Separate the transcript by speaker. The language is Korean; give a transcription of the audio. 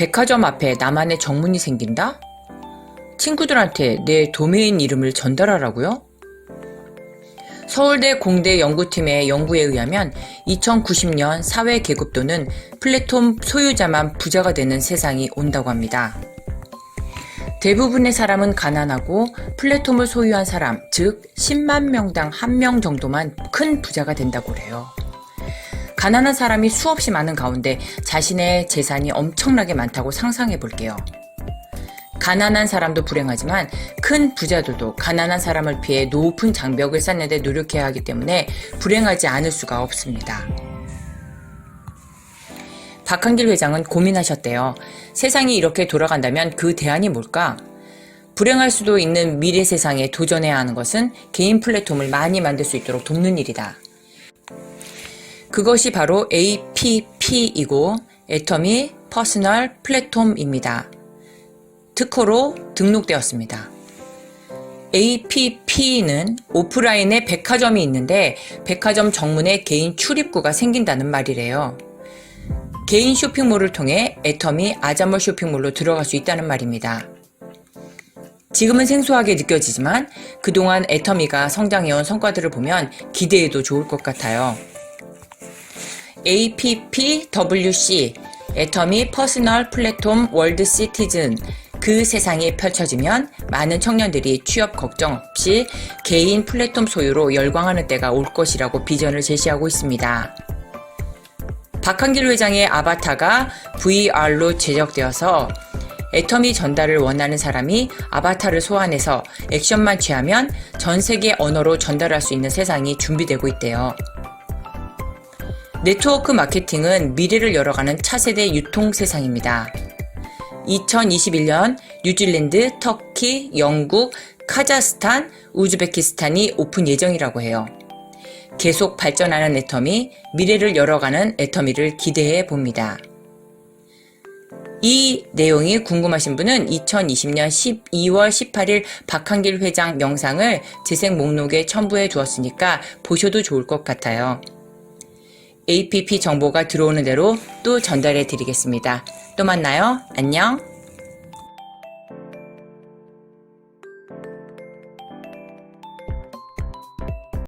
Speaker 1: 백화점 앞에 나만의 정문이 생긴다? 친구들한테 내 도메인 이름을 전달하라고요? 서울대 공대 연구팀의 연구에 의하면 2090년 사회 계급도는 플랫폼 소유자만 부자가 되는 세상이 온다고 합니다. 대부분의 사람은 가난하고 플랫폼을 소유한 사람, 즉 10만 명당 1명 정도만 큰 부자가 된다고 그래요. 가난한 사람이 수없이 많은 가운데 자신의 재산이 엄청나게 많다고 상상해 볼게요. 가난한 사람도 불행하지만 큰 부자들도 가난한 사람을 피해 높은 장벽을 쌓는데 노력해야 하기 때문에 불행하지 않을 수가 없습니다. 박한길 회장은 고민하셨대요. 세상이 이렇게 돌아간다면 그 대안이 뭘까? 불행할 수도 있는 미래 세상에 도전해야 하는 것은 개인 플랫폼을 많이 만들 수 있도록 돕는 일이다. 그것이 바로 APP이고 애터미 퍼스널 플랫폼입니다. 특허로 등록되었습니다. APP는 오프라인에 백화점이 있는데 백화점 정문에 개인 출입구가 생긴다는 말이래요. 개인 쇼핑몰을 통해 애터미 아자몰 쇼핑몰로 들어갈 수 있다는 말입니다. 지금은 생소하게 느껴지지만 그동안 애터미가 성장해온 성과들을 보면 기대해도 좋을 것 같아요. APPWC 애터미 퍼스널 플랫폼 월드 시티즌 그 세상이 펼쳐지면 많은 청년들이 취업 걱정 없이 개인 플랫폼 소유로 열광하는 때가 올 것이라고 비전을 제시하고 있습니다. 박한길 회장의 아바타가 VR로 제작되어서 애터미 전달을 원하는 사람이 아바타를 소환해서 액션만 취하면 전 세계 언어로 전달할 수 있는 세상이 준비되고 있대요. 네트워크 마케팅은 미래를 열어가는 차세대 유통 세상입니다. 2021년 뉴질랜드, 터키, 영국, 카자흐스탄, 우즈베키스탄이 오픈 예정이라고 해요. 계속 발전하는 애터미, 미래를 열어가는 애터미를 기대해 봅니다. 이 내용이 궁금하신 분은 2020년 12월 18일 박한길 회장 영상을 재생 목록에 첨부해 두었으니까 보셔도 좋을 것 같아요. APP 정보가 들어오는 대로 또 전달해 드리겠습니다. 또 만나요. 안녕.